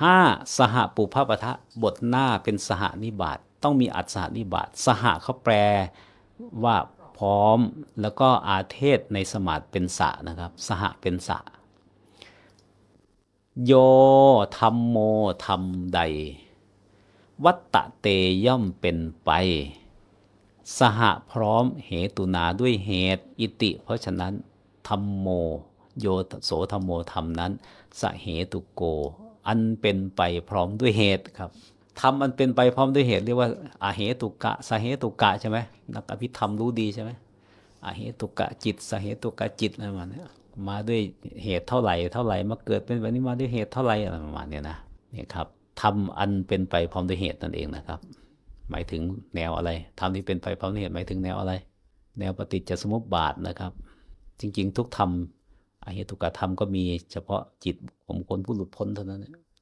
ห้าสหปุพพปะทะบทหน้าเป็นสหนิบาตต้องมีอัดสหนิบาตสหเขาแปลว่าพร้อมแล้วก็อาเทศในสมาธิเป็นสะนะครับ สหเป็นสะ โยธรรมโมธรรมใด วัตตะเตย่อมเป็นไป สหพร้อมเหตุนาด้วยเหตุอิติ เพราะฉะนั้นธรรมโม โยโสธรรมโมธรรมนั้นสะเหตุโก อันเป็นไปพร้อมด้วยเหตุครับธรรมอันเป็นไปพร้อมด้วยเหตุเรียกว่าอาเหตุกะสะเหตุกะใช่ไหมนักอภิธรรมรู้ดีใช่ไหมอาเหตุกะจิตสะเหตุกะจิตอะไรประมาณนี้มาด้วยเหตุเท่าไหร่เท่าไหร่มาเกิดเป็นแบบนี้มาด้วยเหตุเท่าไหร่อะไรประมาณนี้นะเนี่ยครับทำอันเป็นไปพร้อมด้วยเหตุนั่นเองนะครับ หมายถึงแนวอะไรทำที่เป็นไปพร้อมด้วยเหตุหมายถึงแนวอะไร แนวปฏิจจสมุปบาทนะครับ จริง ๆ ทุกธรรม อเหตุกธรรมก็มีเฉพาะจิตของคนผู้หลุดพ้นเท่านั้น